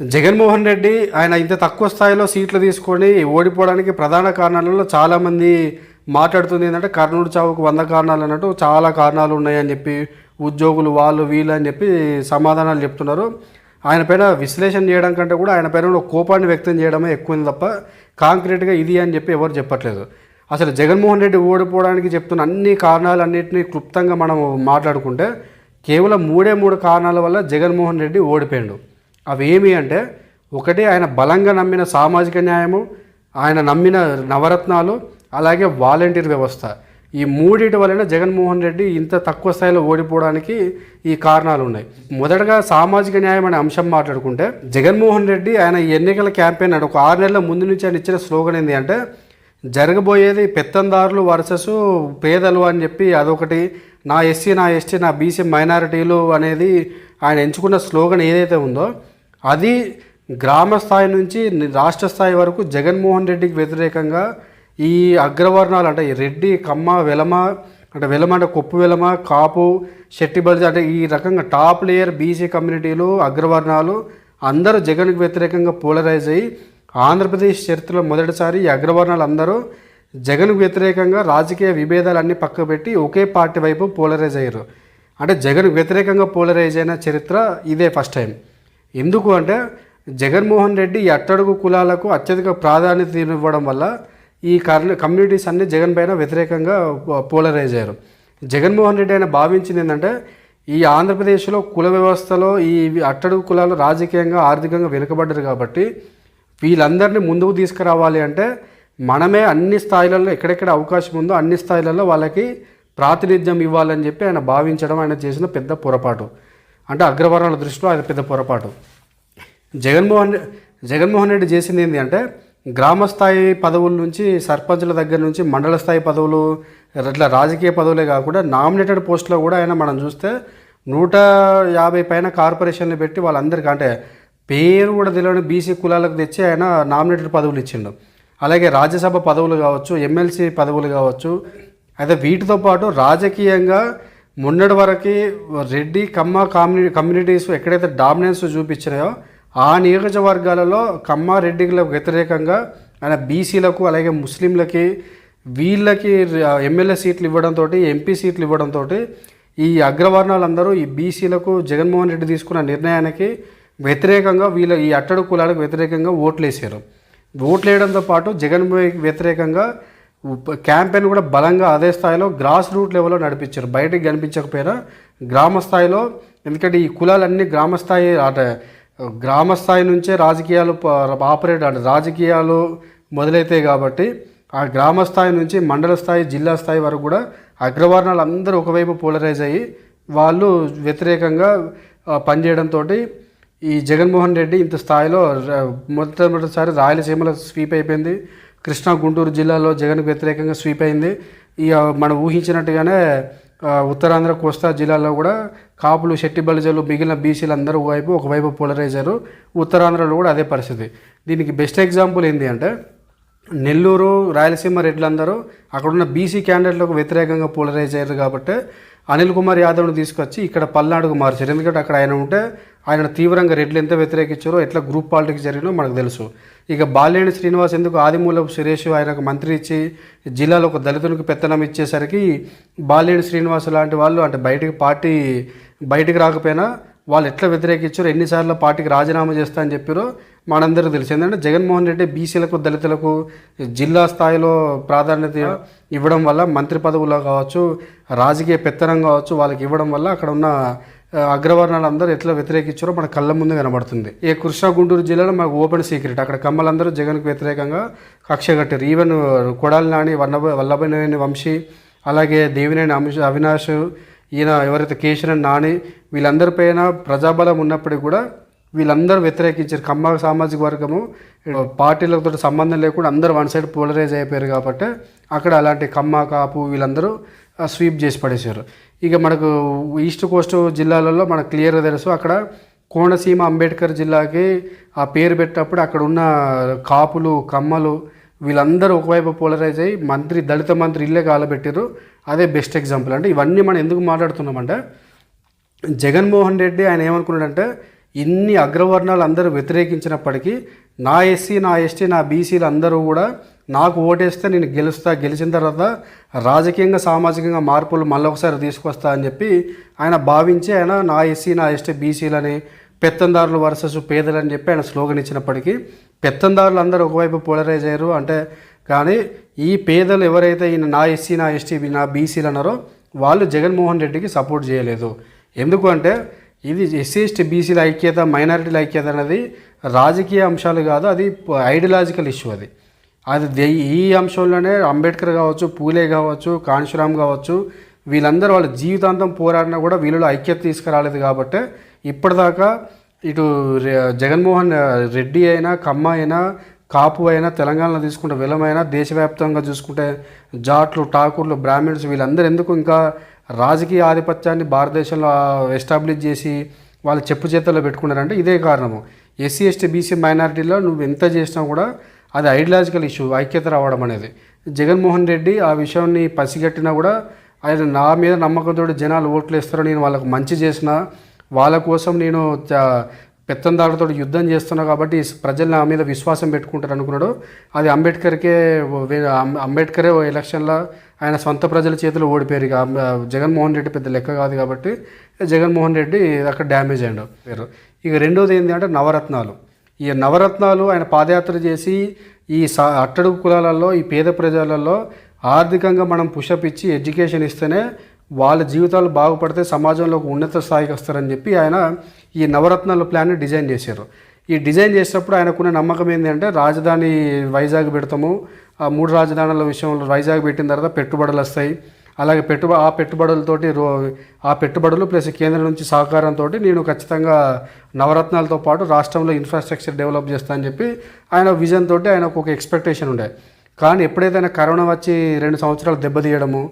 జగన్మోహన్ రెడ్డి ఆయన ఇంత తక్కువ స్థాయిలో సీట్లు తీసుకొని ఓడిపోవడానికి ప్రధాన కారణాలలో చాలామంది మాట్లాడుతుంది ఏంటంటే కర్నూలు చావుకు వంద కారణాలు అన్నట్టు చాలా కారణాలు ఉన్నాయని చెప్పి ఉద్యోగులు వాళ్ళు వీళ్ళు అని చెప్పి సమాధానాలు చెప్తున్నారు. ఆయన పైన విశ్లేషణ చేయడం కంటే కూడా ఆయన పైన కోపాన్ని వ్యక్తం చేయడమే ఎక్కువైంది తప్ప కాంక్రీట్గా ఇది అని చెప్పి ఎవరు చెప్పట్లేదు. అసలు జగన్మోహన్ రెడ్డి ఓడిపోవడానికి చెప్తున్న అన్ని కారణాలన్నింటినీ క్లుప్తంగా మనం మాట్లాడుకుంటే కేవలం మూడే మూడు కారణాల వల్ల జగన్మోహన్ రెడ్డి ఓడిపోయాడు. అవి అంటే ఒకటి ఆయన బలంగా నమ్మిన సామాజిక న్యాయము ఆయన నమ్మిన నవరత్నాలు అలాగే వాలంటీర్ వ్యవస్థ. ఈ మూడిటి వలన జగన్మోహన్ రెడ్డి ఇంత తక్కువ స్థాయిలో ఓడిపోవడానికి ఈ కారణాలు ఉన్నాయి మొదటగా సామాజిక న్యాయం అనే అంశం మాట్లాడుకుంటే జగన్మోహన్ రెడ్డి ఆయన ఎన్నికల క్యాంపెయిన్ అంటే ఒక ఆరు నెలల ముందు నుంచి ఆయన ఇచ్చిన స్లోగన్ ఏంటి అంటే జరగబోయేది పెత్తందారులు వర్సెస్ పేదలు అని చెప్పి అదొకటి. నా ఎస్సీ నా ఎస్టీ నా బీసీ మైనారిటీలు అనేది ఆయన ఎంచుకున్న స్లోగన్ ఏదైతే ఉందో అది గ్రామ స్థాయి నుంచి రాష్ట్ర స్థాయి వరకు జగన్మోహన్ రెడ్డికి వ్యతిరేకంగా ఈ అగ్రవర్ణాలు అంటే ఈ రెడ్డి కమ్మ వెలమ అంటే వెలమ అంటే కొప్పు వెలమ కాపు శెట్టి బలిజ అంటే ఈ రకంగా టాప్ లేయర్ బీసీ కమ్యూనిటీలు అగ్రవర్ణాలు అందరూ జగన్కి వ్యతిరేకంగా పోలరైజ్ అయ్యి ఆంధ్రప్రదేశ్ చరిత్రలో మొదటిసారి ఈ అగ్రవర్ణాలు అందరూ జగన్కు వ్యతిరేకంగా రాజకీయ విభేదాలన్నీ పక్క పెట్టి ఒకే పార్టీ వైపు పోలరైజ్ అయ్యారు. అంటే జగన్కు వ్యతిరేకంగా పోలరైజ్ అయిన చరిత్ర ఇదే ఫస్ట్ టైం. ఎందుకు అంటే జగన్మోహన్ రెడ్డి ఈ అట్టడుగు కులాలకు అత్యధిక ప్రాధాన్యత ఇవ్వడం వల్ల ఈ కమ్యూనిటీస్ అన్ని జగన్ పైన వ్యతిరేకంగా పోలరైజ్ అయ్యారు జగన్మోహన్ రెడ్డి ఆయన భావించింది ఏంటంటే ఈ ఆంధ్రప్రదేశ్లో కుల వ్యవస్థలో ఈ అట్టడుగు కులాలు రాజకీయంగా ఆర్థికంగా వెనుకబడ్డారు కాబట్టి వీళ్ళందరినీ ముందుకు తీసుకురావాలి అంటే మనమే అన్ని స్థాయిలలో ఎక్కడెక్కడ అవకాశం ఉందో అన్ని స్థాయిలలో వాళ్ళకి ప్రాతినిధ్యం ఇవ్వాలని చెప్పి ఆయన భావించడం ఆయన చేసిన పెద్ద పొరపాటు. అంటే అగ్రవర్ణాల దృష్టిలో ఆయన పెద్ద పొరపాటు. జగన్మోహన్ జగన్మోహన్ రెడ్డి చేసింది ఏంటి అంటే గ్రామ స్థాయి పదవుల నుంచి సర్పంచుల దగ్గర నుంచి మండల స్థాయి పదవులు ఇట్లా రాజకీయ పదవులే కాకుండా నామినేటెడ్ పోస్టులో కూడా ఆయన మనం చూస్తే నూట యాభై పైన కార్పొరేషన్లు పెట్టి వాళ్ళందరికీ అంటే పేరు కూడా తెలియని బీసీ కులాలకు తెచ్చి ఆయన నామినేటెడ్ పదవులు ఇచ్చిండు. అలాగే రాజ్యసభ పదవులు కావచ్చు ఎమ్మెల్సీ పదవులు కావచ్చు అయితే వీటితో పాటు రాజకీయంగా మొన్నటి వరకు రెడ్డి కమ్మ కమ్యూని కమ్యూనిటీస్ ఎక్కడైతే డామినెన్స్ చూపించినాయో ఆ నియోజకవర్గాలలో కమ్మ రెడ్డిలకు వ్యతిరేకంగా ఆయన బీసీలకు అలాగే ముస్లింలకి వీళ్ళకి ఎమ్మెల్యే సీట్లు ఇవ్వడంతో ఎంపీ సీట్లు ఇవ్వడంతో ఈ అగ్రవర్ణాలందరూ ఈ బీసీలకు జగన్మోహన్ రెడ్డి తీసుకున్న నిర్ణయానికి వ్యతిరేకంగా వీళ్ళ ఈ అట్టడు కులాలకు వ్యతిరేకంగా ఓట్లు వేసారు ఓట్లు వేయడంతో పాటు జగన్ వ్యతిరేకంగా క్యాంపెయిన్ కూడా బలంగా అదే స్థాయిలో గ్రాస్ రూట్ లెవెల్లో నడిపించారు. బయటకు కనిపించకపోయినా గ్రామ స్థాయిలో ఎందుకంటే ఈ కులాలన్నీ గ్రామ స్థాయి అంటే గ్రామ స్థాయి నుంచే రాజకీయాలు ఆపరేట్ అంటే రాజకీయాలు మొదలైతాయి కాబట్టి ఆ గ్రామ స్థాయి నుంచి మండల స్థాయి జిల్లా స్థాయి వరకు కూడా అగ్రవర్ణాలు అందరూ ఒకవైపు పోలరైజ్ అయ్యి వాళ్ళు వ్యతిరేకంగా పనిచేయడంతో ఈ జగన్మోహన్ రెడ్డి ఇంత స్థాయిలో మొట్టమొదటిసారి రాయలసీమలో స్వీప్ అయిపోయింది. కృష్ణా గుంటూరు జిల్లాలో జగన్కు వ్యతిరేకంగా స్వీప్ అయింది. ఇక మనం ఊహించినట్టుగానే ఉత్తరాంధ్ర కోస్తా జిల్లాలో కూడా కాపులు శెట్టి బలిజలు మిగిలిన బీసీలు అందరూ వైపు ఒకవైపు పోలరైజారు. ఉత్తరాంధ్రలో కూడా అదే పరిస్థితి. దీనికి బెస్ట్ ఎగ్జాంపుల్ ఏంటి అంటే నెల్లూరు రాయలసీమ రెడ్లందరూ అక్కడున్న బీసీ క్యాండిడేట్లకు వ్యతిరేకంగా పోలరైజ్ అయ్యారు కాబట్టి అనిల్ కుమార్ యాదవ్ను తీసుకొచ్చి ఇక్కడ పల్నాడుకు మార్చారు. ఎందుకంటే అక్కడ ఆయన ఉంటే ఆయన తీవ్రంగా రెడ్లు ఎంత వ్యతిరేకించారో ఎట్లా గ్రూప్ పాలిటిక్స్ జరిగినో మనకు తెలుసు. ఇక బాలేని శ్రీనివాస్ ఎందుకు ఆదిమూలపు సురేష్ ఆయనకు మంత్రి ఇచ్చి జిల్లాలో ఒక దళితునికి పెత్తనం ఇచ్చేసరికి బాలేని శ్రీనివాస్ లాంటి వాళ్ళు అంటే బయటికి పార్టీ బయటికి రాకపోయినా వాళ్ళు ఎట్లా వ్యతిరేకించారో ఎన్నిసార్లు పార్టీకి రాజీనామా చేస్తా అని చెప్పారో మనందరికీ తెలుసు. ఎందుకంటే జగన్మోహన్ రెడ్డి బీసీలకు దళితులకు జిల్లా స్థాయిలో ప్రాధాన్యత ఇవ్వడం వల్ల మంత్రి పదవులో కావచ్చు రాజకీయ పెత్తనం కావచ్చు వాళ్ళకి ఇవ్వడం వల్ల అక్కడ ఉన్న అగ్రవర్ణాలందరూ అగ్రవర్ణాలు అందరూ ఎట్లా వ్యతిరేకించారో మన కళ్ళ ముందు కనబడుతుంది. ఈ కృష్ణా గుంటూరు జిల్లాలో మాకు ఓపెన్ సీక్రెట్ అక్కడ కమ్మలందరూ జగన్కు వ్యతిరేకంగా కక్ష కట్టారు. ఈవెన్ కొడాలి నాని వల్లభ వల్లభనేని వంశీ అలాగే దేవినేని అంశ అవినాష్ ఈయన ఎవరైతే కేశరన్ నాని వీళ్ళందరిపైన ప్రజాబలం ఉన్నప్పటికీ కూడా వీళ్ళందరూ వ్యతిరేకించారు. కమ్మ సామాజిక వర్గము పార్టీలతో సంబంధం లేకుండా అందరూ వన్ సైడ్ పోలరైజ్ అయిపోయారు కాబట్టి అక్కడ అలాంటి కమ్మ కాపు వీళ్ళందరూ స్వీప్ చేసి పడేశారు. ఇక మనకు ఈస్ట్ కోస్ట్ జిల్లాలలో మనకు క్లియర్గా తెలుసు అక్కడ కోనసీమ అంబేద్కర్ జిల్లాకి ఆ పేరు పెట్టినప్పుడు అక్కడ ఉన్న కాపులు కమ్మలు వీళ్ళందరూ ఒకవైపు పోలరైజ్ అయ్యి మంత్రి దళిత మంత్రి ఇల్లే కాలబెట్టారు అదే బెస్ట్ ఎగ్జాంపుల్. అంటే ఇవన్నీ మనం ఎందుకు మాట్లాడుతున్నామంటే జగన్మోహన్ రెడ్డి ఆయన ఏమనుకున్నాడంటే ఇన్ని అగ్రవర్ణాలు అందరూ వ్యతిరేకించినప్పటికీ నా ఎస్సీ నా ఎస్టీ నా బీసీలు అందరూ కూడా నాకు ఓటేస్తే నేను గెలుస్తా గెలిచిన తర్వాత రాజకీయంగా సామాజికంగా మార్పులు మళ్ళీ ఒకసారి తీసుకొస్తా అని చెప్పి ఆయన భావించి ఆయన నా ఎస్సీ నా ఎస్టీ బీసీలని పెత్తందారులు వర్సెస్ పేదలు అని చెప్పి ఆయన స్లోగన్ ఇచ్చినప్పటికీ పెత్తందారులు అందరూ ఒకవైపు పోలరైజ్ అయ్యారు. అంటే కానీ ఈ పేదలు ఎవరైతే ఈయన నా ఎస్సీ నా ఎస్టీ నా బీసీలు అన్నారో వాళ్ళు జగన్మోహన్ రెడ్డికి సపోర్ట్ చేయలేదు. ఎందుకు అంటే ఇది ఎస్సీ ఎస్టీ బీసీల ఐక్యత మైనారిటీల ఐక్యత అనేది రాజకీయ అంశాలు కాదు అది ఐడియలాజికల్ ఇష్యూ అది. అది ఈ అంశంలోనే అంబేద్కర్ కావచ్చు పూలే కావచ్చు కాంశీరామ్ కావచ్చు వీళ్ళందరూ వాళ్ళ జీవితాంతం పోరాడినా కూడా వీళ్ళలో ఐక్యత తీసుకురాలేదు కాబట్టి ఇప్పటిదాకా ఇటు జగన్మోహన్ రెడ్డి అయినా కమ్మ అయినా కాపు అయినా తెలంగాణలో తీసుకుంటే విలమైనా దేశవ్యాప్తంగా చూసుకుంటే జాట్లు ఠాకూర్లు బ్రాహ్మిన్స్ వీళ్ళందరూ ఎందుకు ఇంకా రాజకీయ ఆధిపత్యాన్ని భారతదేశంలో ఎస్టాబ్లిష్ చేసి వాళ్ళు చెప్పు చేతల్లో పెట్టుకున్నారంటే ఇదే కారణము. ఎస్సీ ఎస్టీ బీసీ మైనారిటీలో నువ్వు ఎంత చేసినా కూడా అది ఐడియాలజికల్ ఇష్యూ ఐక్యత రావడం అనేది. జగన్మోహన్ రెడ్డి ఆ విషయాన్ని పసిగట్టినా కూడా ఆయన నా మీద నమ్మకంతో జనాలు ఓట్లు వేస్తారు నేను వాళ్ళకు మంచి చేసిన వాళ్ళ కోసం నేను పెత్తందారులతో యుద్ధం చేస్తున్నావు కాబట్టి ఈ ప్రజలు నా మీద విశ్వాసం పెట్టుకుంటారు అనుకున్నాడు. అది అంబేద్కర్కే అంబేద్కరే ఎలక్షన్లో ఆయన సొంత ప్రజల చేతిలో ఓడిపోయారు. ఇక జగన్మోహన్ రెడ్డి పెద్ద లెక్క కాదు కాబట్టి జగన్మోహన్ రెడ్డి అక్కడ డ్యామేజ్ అయ్యాడు. పేరు ఇక రెండోది ఏంటి అంటే నవరత్నాలు. ఈ నవరత్నాలు ఆయన పాదయాత్ర చేసి ఈ అట్టడుగు కులాలలో ఈ పేద ప్రజలలో ఆర్థికంగా మనం పుషప్ ఇచ్చి ఎడ్యుకేషన్ ఇస్తేనే వాళ్ళ జీవితాలు బాగుపడితే సమాజంలో ఒక ఉన్నత స్థాయికి వస్తారని చెప్పి ఆయన ఈ నవరత్నాల ప్లాన్ని డిజైన్ చేశారు. ఈ డిజైన్ చేసినప్పుడు ఆయనకున్న నమ్మకం ఏంటంటే రాజధాని వైజాగ్ పెడతాము. ఆ మూడు రాజధానుల విషయంలో వైజాగ్ పెట్టిన తర్వాత పెట్టుబడులు వస్తాయి. అలాగే పెట్టుబ ఆ పెట్టుబడులతోటి రో ఆ పెట్టుబడులు ప్లస్ కేంద్రం నుంచి సహకారంతో నేను ఖచ్చితంగా నవరత్నాలతో పాటు రాష్ట్రంలో ఇన్ఫ్రాస్ట్రక్చర్ డెవలప్ చేస్తా అని చెప్పి ఆయన విజన్ తోటి ఆయనకు ఒక ఎక్స్పెక్టేషన్ ఉండే. కానీ ఎప్పుడైతే కరోనా వచ్చి రెండు సంవత్సరాలు దెబ్బతీయడము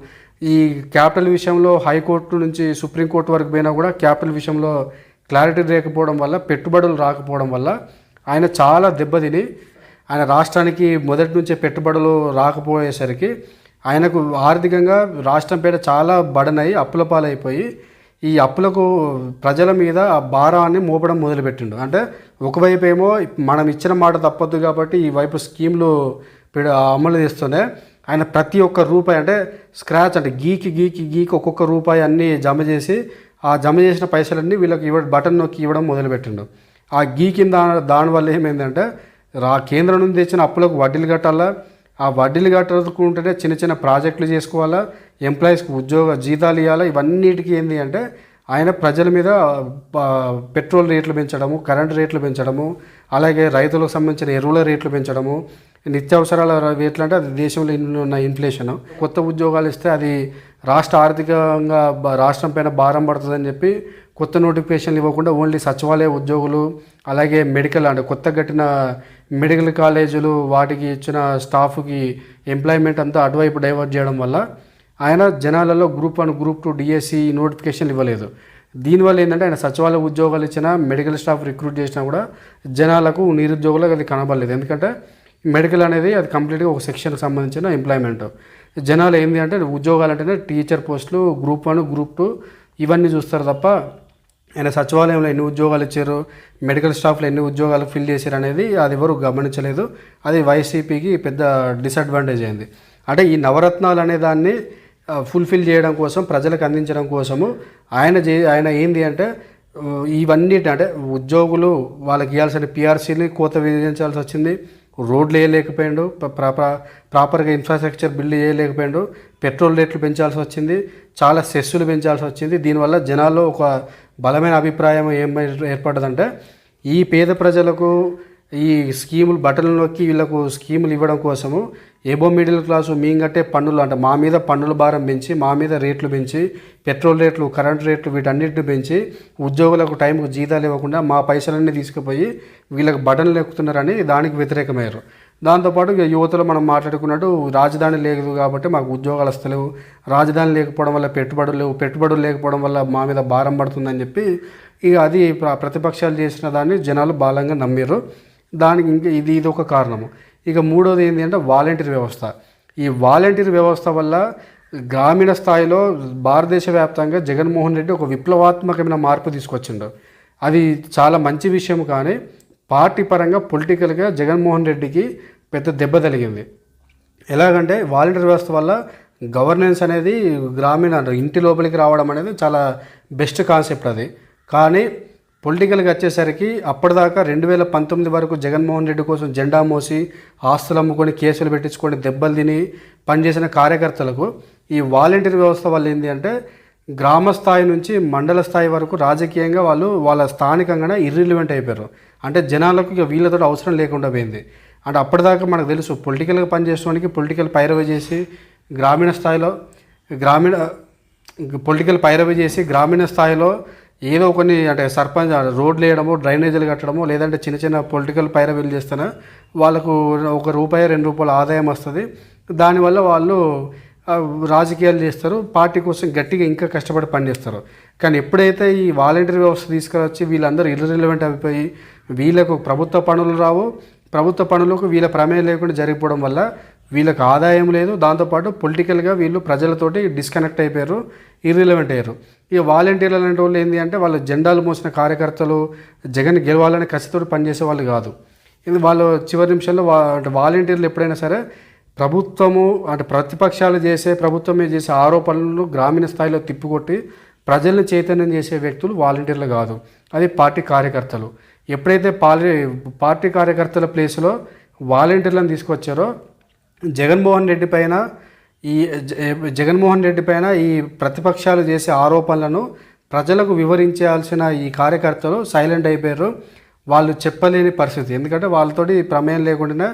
ఈ క్యాపిటల్ విషయంలో హైకోర్టు నుంచి సుప్రీంకోర్టు వరకు పోయినా కూడా క్యాపిటల్ విషయంలో క్లారిటీ లేకపోవడం వల్ల పెట్టుబడులు రాకపోవడం వల్ల ఆయన చాలా దెబ్బతిని ఆయన రాష్ట్రానికి మొదటి నుంచే పెట్టుబడులు రాకపోయేసరికి ఆయనకు ఆర్థికంగా రాష్ట్రం పేట చాలా బడనై అప్పుల పాలైపోయి ఈ అప్పులకు ప్రజల మీద ఆ భారాన్ని మోపడం మొదలుపెట్టిండు. అంటే ఒకవైపు ఏమో మనం ఇచ్చిన మాట తప్పదు కాబట్టి ఈ వైపు స్కీమ్లు అమలు చేస్తూనే ఆయన ప్రతి ఒక్క రూపాయి అంటే స్క్రాచ్ అంటే గీకి గీకి గీకి ఒక్కొక్క రూపాయి అన్నీ జమ చేసి ఆ జమ చేసిన పైసలన్నీ వీళ్ళకి ఇవ్వ బటన్ నొక్కి ఇవ్వడం మొదలుపెట్టిండు. ఆ గీకిన దా దానివల్ల ఏమైందంటే రా కేంద్రం నుండి తెచ్చిన అప్పులకు వడ్డీలు కట్టాలా? ఆ వడ్డీలు కట్టకుంటేనే చిన్న చిన్న ప్రాజెక్టులు చేసుకోవాలా? ఎంప్లాయీస్కి ఉద్యోగ జీతాలు ఇవ్వాలా ఇవన్నిటికీ ఏంటి అంటే ఆయన ప్రజల మీద పెట్రోల్ రేట్లు పెంచడము కరెంట్ రేట్లు పెంచడము అలాగే రైతులకు సంబంధించిన ఎరువుల రేట్లు పెంచడము నిత్యావసరాల రేట్లు అంటే అది దేశంలో ఉన్న ఇన్ఫ్లేషన్ కొత్త ఉద్యోగాలు ఇస్తే అది రాష్ట్ర ఆర్థికంగా రాష్ట్రం పైన భారం పడుతుందని చెప్పి కొత్త నోటిఫికేషన్లు ఇవ్వకుండా ఓన్లీ సచివాలయ ఉద్యోగులు అలాగే మెడికల్ అంటే కొత్త కట్టిన మెడికల్ కాలేజీలు వాటికి ఇచ్చిన స్టాఫ్కి ఎంప్లాయ్మెంట్ అంతా అటువైపు డైవర్ట్ చేయడం వల్ల ఆయన జనాలలో group one group two DSC నోటిఫికేషన్లు ఇవ్వలేదు. దీనివల్ల ఏంటంటే ఆయన సచివాలయ ఉద్యోగాలు ఇచ్చినా మెడికల్ స్టాఫ్ రిక్రూట్ చేసినా కూడా జనాలకు నిరుద్యోగులకు అది కనబడలేదు. ఎందుకంటే మెడికల్ అనేది అది కంప్లీట్గా ఒక సెక్షన్కి సంబంధించిన ఎంప్లాయ్మెంట్. జనాలు ఏంటి అంటే ఉద్యోగాలు అంటేనే టీచర్ పోస్టులు గ్రూప్ వన్ గ్రూప్ టూ ఇవన్నీ చూస్తారు తప్ప ఆయన సచివాలయంలో ఎన్ని ఉద్యోగాలు ఇచ్చారు మెడికల్ స్టాఫ్లో ఎన్ని ఉద్యోగాలు ఫిల్ చేశారు అనేది అది ఎవరు గమనించలేదు. అది వైసీపీకి పెద్ద డిసడ్వాంటేజ్ అయింది. అంటే ఈ నవరత్నాలు అనే దాన్ని ఫుల్ఫిల్ చేయడం కోసం ప్రజలకు అందించడం కోసము ఆయన చే ఆయన ఏంది అంటే ఇవన్నీ అంటే ఉద్యోగులు వాళ్ళకి ఇవ్వాల్సిన పిఆర్సీని కోత విధించాల్సి వచ్చింది. రోడ్లు వేయలేకపోయాడు ప్రాపర్గా ఇన్ఫ్రాస్ట్రక్చర్ బిల్డ్ చేయలేకపోయాడు పెట్రోల్ రేట్లు పెంచాల్సి వచ్చింది చాలా సెస్సులు పెంచాల్సి వచ్చింది. దీనివల్ల జనాల్లో ఒక బలమైన అభిప్రాయం ఏం ఏర్పడదంటే ఈ పేద ప్రజలకు ఈ స్కీములు బట్టలు నొక్కి వీళ్ళకు స్కీములు ఇవ్వడం కోసము ఏబో మిడిల్ క్లాసు మేము కట్టే పన్నులు అంటే మా మీద పన్నుల భారం పెంచి మా మీద రేట్లు పెంచి పెట్రోల్ రేట్లు కరెంట్ రేట్లు వీటన్నిటిని పెంచి ఉద్యోగులకు టైంకు జీతాలు ఇవ్వకుండా మా పైసలన్నీ తీసుకుపోయి వీళ్ళకి బటన్లు ఎక్కుతున్నారని దానికి వ్యతిరేకమయ్యారు. దాంతోపాటు ఇక యువతలో మనం మాట్లాడుకున్నట్టు రాజధాని లేదు కాబట్టి మాకు ఉద్యోగాలు వస్తలేవు రాజధాని లేకపోవడం వల్ల పెట్టుబడులు లేవు. పెట్టుబడులు లేకపోవడం వల్ల మా మీద భారం పడుతుందని చెప్పి ఇక అది ప్ర- ప్రతిపక్షాలు చేసిన దాన్ని జనాలు బలంగా నమ్మారు దానికి ఇంకా ఇది ఇది ఒక కారణము. ఇక మూడోది ఏంటి అంటే వాలంటీర్ వ్యవస్థ. ఈ వాలంటీర్ వ్యవస్థ వల్ల గ్రామీణ స్థాయిలో భారతదేశ వ్యాప్తంగా జగన్మోహన్ రెడ్డి ఒక విప్లవాత్మకమైన మార్పు తీసుకొచ్చిండు. అది చాలా మంచి విషయం కానీ పార్టీ పరంగా పొలిటికల్గా జగన్మోహన్ రెడ్డికి పెద్ద దెబ్బ తగిలింది. ఎలాగంటే వాలంటీర్ వ్యవస్థ వల్ల గవర్నెన్స్ అనేది గ్రామీణ ఇంటి లోపలికి రావడం అనేది చాలా బెస్ట్ కాన్సెప్ట్ అది. కానీ పొలిటికల్గా వచ్చేసరికి అప్పటిదాకా రెండు వేల పంతొమ్మిది వరకు జగన్మోహన్ రెడ్డి కోసం జెండా మోసి ఆస్తులు అమ్ముకొని కేసులు పెట్టించుకొని దెబ్బలు తిని పనిచేసిన కార్యకర్తలకు ఈ వాలంటీర్ వ్యవస్థ వల్ల ఏంటి అంటే గ్రామ స్థాయి నుంచి మండల స్థాయి వరకు రాజకీయంగా వాళ్ళు వాళ్ళ స్థానికంగానే ఇర్రిలివెంట్ అయిపోయారు. అంటే జనాలకు ఇక వీళ్ళతో అవసరం లేకుండా పోయింది. అంటే అప్పటిదాకా మనకు తెలుసు పొలిటికల్గా పనిచేసేవానికి పొలిటికల్ పైరవి చేసి గ్రామీణ స్థాయిలో గ్రామీణ పొలిటికల్ పైరవి చేసి గ్రామీణ స్థాయిలో ఏదో కొన్ని అంటే సర్పంచ్ రోడ్లు వేయడమో డ్రైనేజీలు కట్టడమో లేదంటే చిన్న చిన్న పొలిటికల్ పైరవీలు చేస్తేనే వాళ్ళకు ఒక రూపాయి రెండు రూపాయల ఆదాయం వస్తుంది. దానివల్ల వాళ్ళు రాజకీయాలు చేస్తారు. పార్టీ కోసం గట్టిగా ఇంకా కష్టపడి పనిచేస్తారు. కానీ ఎప్పుడైతే ఈ వాలంటీర్ వ్యవస్థ తీసుకువచ్చి వీళ్ళందరూ ఇర్రిలవెంట్ అయిపోయి వీళ్ళకు ప్రభుత్వ పనులు రావు. ప్రభుత్వ పనులకు వీళ్ళ ప్రమేయం లేకుండా జరిగిపోవడం వల్ల వీళ్ళకి ఆదాయం లేదు దాంతోపాటు పొలిటికల్గా వీళ్ళు ప్రజలతోటి డిస్కనెక్ట్ అయిపోయారు ఇర్రిలవెంట్ అయ్యారు. ఈ వాలంటీర్లు అలాంటి వాళ్ళు ఏంటి అంటే వాళ్ళు జెండాలు మోసిన కార్యకర్తలు జగన్ గెలవాలని కసితోటి పనిచేసే వాళ్ళు కాదు. ఇది వాళ్ళు చివరి నిమిషంలో వా అంటే వాలంటీర్లు ఎప్పుడైనా సరే ప్రభుత్వము అంటే ప్రతిపక్షాలు చేసే ప్రభుత్వమే చేసే ఆరోపణలు గ్రామీణ స్థాయిలో తిప్పికొట్టి ప్రజలను చైతన్యం చేసే వ్యక్తులు వాలంటీర్లు కాదు. అది పార్టీ కార్యకర్తలు. ఎప్పుడైతే పాలి పార్టీ కార్యకర్తల ప్లేస్లో వాలంటీర్లను తీసుకొచ్చారో జగన్మోహన్ రెడ్డి పైన ఈ జగన్మోహన్ రెడ్డి పైన ఈ ప్రతిపక్షాలు చేసే ఆరోపణలను ప్రజలకు వివరించాల్సిన ఈ కార్యకర్తలు సైలెంట్ అయిపోయారు. వాళ్ళు చెప్పలేని పరిస్థితి. ఎందుకంటే వాళ్ళతోటి ప్రమేయం లేకుండా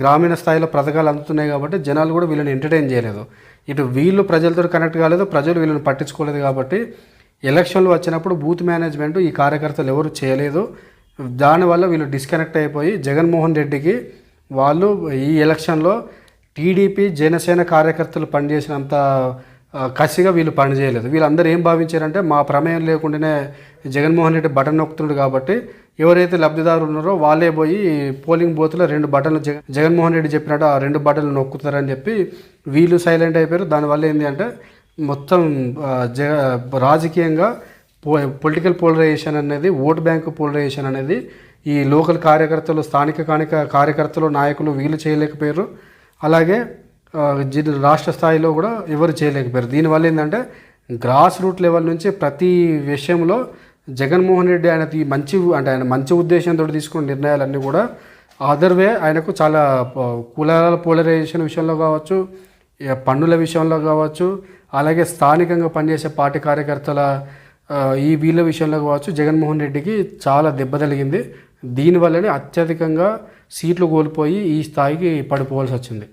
గ్రామీణ స్థాయిలో పథకాలు అందుతున్నాయి కాబట్టి జనాలు కూడా వీళ్ళని ఎంటర్టైన్ చేయలేదు. ఇటు వీళ్ళు ప్రజలతో కనెక్ట్ కాలేదు ప్రజలు వీళ్ళని పట్టించుకోలేదు కాబట్టి ఎలక్షన్లు వచ్చినప్పుడు బూత్ మేనేజ్మెంట్ ఈ కార్యకర్తలు ఎవరు చేయలేదు. దానివల్ల వీళ్ళు డిస్కనెక్ట్ అయిపోయి జగన్మోహన్ రెడ్డికి వాళ్ళు ఈ ఎలక్షన్లో టీడీపీ జనసేన కార్యకర్తలు పనిచేసినంత కసిగా వీళ్ళు పనిచేయలేదు. వీళ్ళందరూ ఏం భావించారంటే మా ప్రమేయం లేకుండానే జగన్మోహన్ రెడ్డి బటన్ నొక్కుతున్నాడు కాబట్టి ఎవరైతే లబ్ధిదారులు ఉన్నారో వాళ్ళే పోయి పోలింగ్ బూత్లో రెండు బటన్లు జగన్ జగన్మోహన్ రెడ్డి చెప్పినట్టు ఆ రెండు బటన్లు నొక్కుతారని చెప్పి వీళ్ళు సైలెంట్ అయిపోయారు. దానివల్ల ఏంటి అంటే మొత్తం జగ రాజకీయంగా పో పొలిటికల్ పోలరైజేషన్ అనేది ఓట్ బ్యాంక్ పోలరైజేషన్ అనేది ఈ లోకల్ కార్యకర్తలు స్థానిక కానిక కార్యకర్తలు నాయకులు వీళ్ళు చేయలేకపోయారు. అలాగే జి- రాష్ట్ర స్థాయిలో కూడా ఎవరు చేయలేకపోయారు. దీనివల్ల ఏంటంటే గ్రాస్ రూట్ లెవెల్ నుంచి ప్రతి విషయంలో జగన్మోహన్ రెడ్డి ఆయన ఈ మంచి అంటే ఆయన మంచి ఉద్దేశంతో తీసుకున్న నిర్ణయాలన్నీ కూడా అదర్ వే ఆయనకు చాలా కులాల పోలరైజేషన్ విషయంలో కావచ్చు పన్నుల విషయంలో కావచ్చు అలాగే స్థానికంగా పనిచేసే పార్టీ కార్యకర్తల ఈ వీళ్ళ విషయంలో కావచ్చు జగన్మోహన్ రెడ్డికి చాలా దెబ్బ తగిలింది. దీనివల్లనే అత్యధికంగా సీట్లు కోల్పోయి ఈ స్థాయికి పడిపోవాల్సి వచ్చింది.